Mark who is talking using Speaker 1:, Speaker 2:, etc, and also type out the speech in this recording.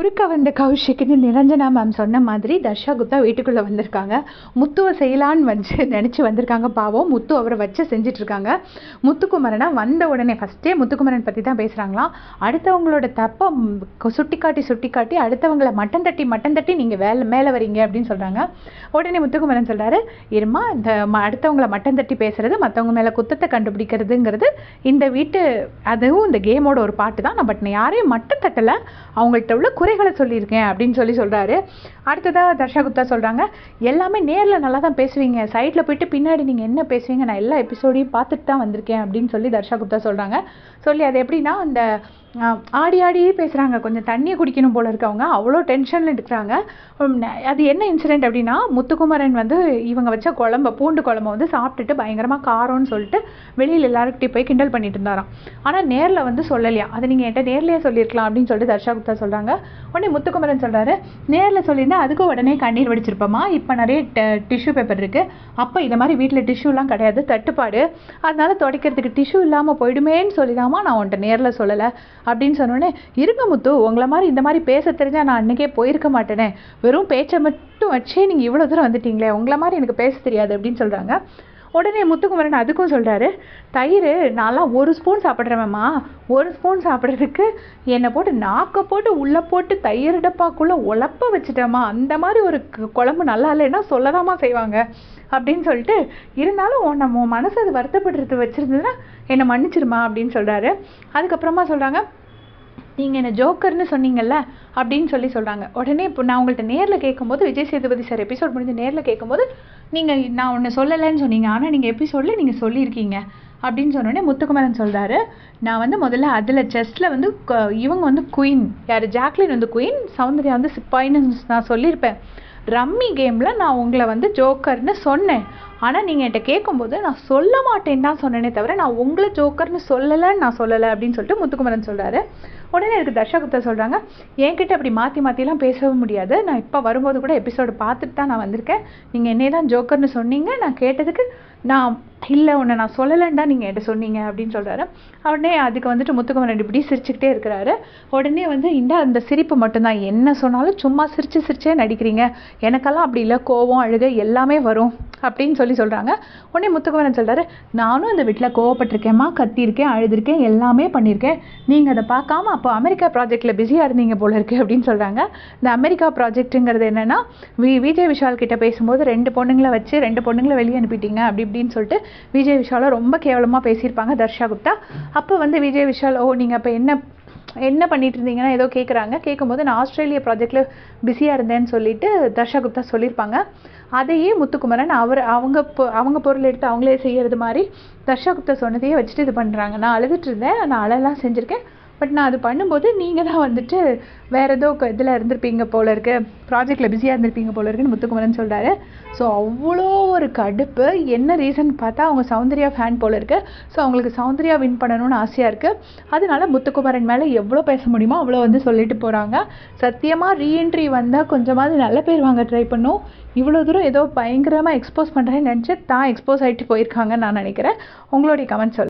Speaker 1: குறுக்க வந்த கௌஷிக்னு நிரஞ்சனா மேம் சொன்ன மாதிரி தர்ஷா குப்தா வீட்டுக்குள்ளே வந்திருக்காங்க. முத்துவை செய்யலான்னு வந்து நினச்சி வந்திருக்காங்க. பாவம் முத்து அவரை வச்சு செஞ்சுட்டு இருக்காங்க முத்துக்குமரனா வந்த உடனே ஃபஸ்ட்டே முத்துக்குமரன் பற்றி தான் பேசுகிறாங்களாம் அடுத்தவங்களோட தப்பை சுட்டி காட்டி சுட்டி காட்டி அடுத்தவங்களை மட்டன் தட்டி மட்டன் தட்டி நீங்கள் வேலை மேலே வரீங்க அப்படின்னு சொல்கிறாங்க உடனே முத்துக்குமரன் சொல்கிறாரு இருமா இந்த ம- அடுத்தவங்கள மட்டன் தட்டி பேசுகிறது மற்றவங்க மேலே குத்தத்தை கண்டுபிடிக்கிறதுங்கிறது இந்த வீட்டு அதுவும் இந்த கேமோட ஒரு பாட்டு தான். நான் பட் நான் யாரையும் மட்டம் தட்டலை. அவங்கள்ட்ட உள்ள குறைகளை சொல்லியிருக்கேன் அப்படின்னு சொல்லி சொல்கிறாரு அடுத்ததாக தர்ஷா குப்தா சொல்கிறாங்க எல்லாமே நேரில் நல்லா தான் பேசுவீங்க சைட்டில் போயிட்டு பின்னாடி நீங்கள் என்ன பேசுவீங்க? நான் எல்லா எபிசோடையும் பார்த்துட்டு தான் வந்திருக்கேன் அப்படின்னு சொல்லி தர்ஷா குப்தா சொல்கிறாங்க சொல்லி அது எப்படின்னா அந்த ஆடி ஆடியே பேசுகிறாங்க கொஞ்சம் தண்ணியை குடிக்கணும் போல இருக்கவங்க. அவ்வளோ டென்ஷனில் இருக்கிறாங்க. அது என்ன இன்சிடென்ட் அப்படின்னா முத்துக்குமரன் வந்து இவங்க வச்ச குழம்ப பூண்டு குழம்ப வந்து சாப்பிட்டுட்டு பயங்கரமாக காரம்னு சொல்லிட்டு வெளியில் எல்லாருக்கிட்டே போய் கிண்டல் பண்ணிட்டு இருந்தாராம். ஆனால் நேரில் வந்து சொல்லலையா? அதை நீங்கள் என்கிட்ட நேர்லேயே சொல்லியிருக்கலாம் அப்படின்னு சொல்லிட்டு தர்ஷா குப்தா சொல்கிறாங்க உடனே முத்துக்குமரன் சொல்கிறாரு நேரில் சொல்லியிருந்தா அதுக்கு உடனே கண்ணீர் வடிச்சிருப்போமா? இப்போ நிறைய டிஷ்யூ பேப்பர் இருக்குது அப்போ இந்த மாதிரி வீட்டில் டிஷ்யூலாம் கிடையாது. தட்டுப்பாடு. அதனால் துடைக்கிறதுக்கு டிஷ்யூ இல்லாமல் போயிடுமேன்னு சொல்லிதாம்மா நான் உன்கிட்ட நேரில் சொல்லலை. அப்படின்னு சொன்னோடனே இருங்க முத்து உங்களை மாதிரி இந்த மாதிரி பேச தெரிஞ்சால் நான் அன்னைக்கே போயிருக்க மாட்டேனே. வெறும் பேச்சை மட்டும் வச்சே நீங்கள் இவ்வளோ தூரம் வந்துட்டீங்களே உங்களை மாதிரி எனக்கு பேச தெரியாது அப்படின்னு சொல்கிறாங்க உடனே முத்துக்குமரன் அதுக்கும் சொல்கிறாரு தயிர் நான்லாம் ஒரு ஸ்பூன் சாப்பிட்றேன்மா ஒரு ஸ்பூன் சாப்பிட்றதுக்கு என்னை போட்டு நாக்கை போட்டு உள்ளே போட்டு தயிர் டப்பாக்குள்ளே உழப்ப வச்சுட்டேம்மா. அந்த மாதிரி ஒரு குழம்பு நல்லா இல்லைன்னா சொல்லதாம்மா செய்வாங்க. அப்படின்னு சொல்லிட்டு இருந்தாலும் நம்ம மனசு அது வருத்தப்படுறது வச்சுருந்ததுன்னா என்னை மன்னிச்சிருமா அப்படின்னு சொல்கிறாரு அதுக்கப்புறமா சொல்கிறாங்க நீங்கள் என்ன ஜோக்கர்னு சொன்னீங்கல்ல அப்படின்னு சொல்லி சொல்கிறாங்க உடனே இப்போ நான் உங்கள்கிட்ட நேரில் கேட்கும்போது விஜய் சேதுபதி சார் எபிசோட் முடிஞ்சு நேரில் கேட்கும்போது நீங்கள் நான் ஒன்று சொல்லலைன்னு சொன்னீங்க. ஆனால் நீங்கள் எபிசோடில் நீங்கள் சொல்லியிருக்கீங்க. அப்படின்னு சொன்னோடனே முத்துக்குமரன் சொல்கிறாரு நான் வந்து முதல்ல அதில் செஸ்ட்டில் வந்து க- இவங்க வந்து குயின் யார்? ஜாக்லின் வந்து குயின் சௌந்தர்யா வந்து சிப்பாயின்னு நான் சொல்லியிருப்பேன். ரம்மி கேமில் நான் உங்களை வந்து ஜோக்கர்னு சொன்னேன். ஆனால் நீங்கள் என்கிட்ட கேட்கும்போது நான் சொல்ல மாட்டேன்னு தான் சொன்னேனே தவிர நான் உங்களை ஜோக்கர்னு சொல்லலைன்னு நான் சொல்லலை அப்படின்னு சொல்லிட்டு முத்துக்குமரன் சொல்கிறாரு உடனே எனக்கு தர்ஷகுப்தர் சொல்கிறாங்க என்கிட்ட அப்படி மாற்றி மாற்றிலாம் பேசவும் முடியாது. நான் இப்போ வரும்போது கூட எபிசோடு பார்த்துட்டு தான் நான் வந்திருக்கேன். நீங்கள் என்னையே தான் ஜோக்கர்னு சொன்னீங்க. நான் கேட்டதுக்கு நான் இல்லை உன்னை நான் சொல்லலைன்னு தான் நீங்கள் என்கிட்ட சொன்னீங்க அப்படின்னு சொல்கிறாரு உடனே அதுக்கு வந்துட்டு முத்துக்குமரன் இப்படி சிரிச்சுக்கிட்டே இருக்கிறாரு. உடனே வந்து இந்த அந்த சிரிப்பு மட்டும்தான் என்ன சொன்னாலும் சும்மா சிரித்து சிரிச்சே நடிக்கிறீங்க. எனக்கெல்லாம் அப்படி இல்லை. கோவம் அழுகை எல்லாமே வரும் அப்படின்னு சொல்லி சொல்கிறாங்க உடனே முத்துக்குமரன் சொல்கிறாரு நானும் அந்த வீட்டில் கோவப்பட்டிருக்கேம்மா கத்தியிருக்கேன் அழுதுருக்கேன் எல்லாமே பண்ணியிருக்கேன். நீங்கள் அதை பார்க்காம அப்போ அமெரிக்கா ப்ராஜெக்ட்டில் பிஸியாக இருந்தீங்க போல இருக்கு அப்படின்னு சொல்கிறாங்க இந்த அமெரிக்கா ப்ராஜெக்ட்டுங்கிறது என்னென்னா வி விஜய் விஷால் கிட்ட பேசும்போது ரெண்டு பொண்ணுங்களை வச்சு ரெண்டு பொண்ணுங்களை வெளியே அனுப்பிட்டீங்க அப்படி இப்படின்னு சொல்லிட்டு விஜய் விஷாலை ரொம்ப கேவலமாக பேசியிருப்பாங்க தர்ஷா குப்தா. அப்போ வந்து விஜய் விஷால் ஓ நீங்கள் அப்போ என்ன என்ன பண்ணிட்டு இருந்தீங்கன்னா ஏதோ கேட்குறாங்க கேட்கும்போது நான் ஆஸ்திரேலிய ப்ராஜெக்டில் பிஸியாக இருந்தேன்னு சொல்லிட்டு தர்ஷா குப்தா சொல்லியிருப்பாங்க. அதையே முத்துக்குமரன் அவர் அவங்க பொ- அவங்க பொருள் எடுத்து அவங்களே செய்கிறது மாதிரி தர்ஷா குப்தா சொன்னதையே வச்சுட்டு இது பண்ணுறாங்க நான் அழுதுட்டு இருந்தேன். நான் அழலாம் செஞ்சுருக்கேன். பட் நான் அது பண்ணும்போது நீங்கள் தான் வந்துட்டு வேறு ஏதோ இதில் இருந்திருப்பீங்க போல இருக்கு. ப்ராஜெக்டில் பிஸியாக இருந்திருப்பீங்க போல இருக்குன்னு முத்துக்குமரன் சொல்கிறாரு ஸோ அவ்வளோ ஒரு கடுப்பு. என்ன ரீசன் பார்த்தா அவங்க சௌந்தர்யா ஃபேன் போல இருக்கு. ஸோ அவங்களுக்கு சௌந்தர்யா வின் பண்ணணும்னு ஆசையாக இருக்குது அதனால முத்துக்குமரன் மேலே எவ்வளோ பேச முடியுமோ அவ்வளோ வந்து சொல்லிட்டு போகிறாங்க சத்தியமாக ரீஎன்ட்ரி வந்தால் கொஞ்சமாவது நல்ல பேர் வாங்க ட்ரை பண்ணும். இவ்வளோ தூரம் ஏதோ பயங்கரமாக எக்ஸ்போஸ் பண்ணுறேன்னு நினச்சி தான் எக்ஸ்போஸ் ஆகிட்டு போயிருக்காங்கன்னு நான் நினைக்கிறேன். உங்களுடைய கமெண்ட் சொல்லு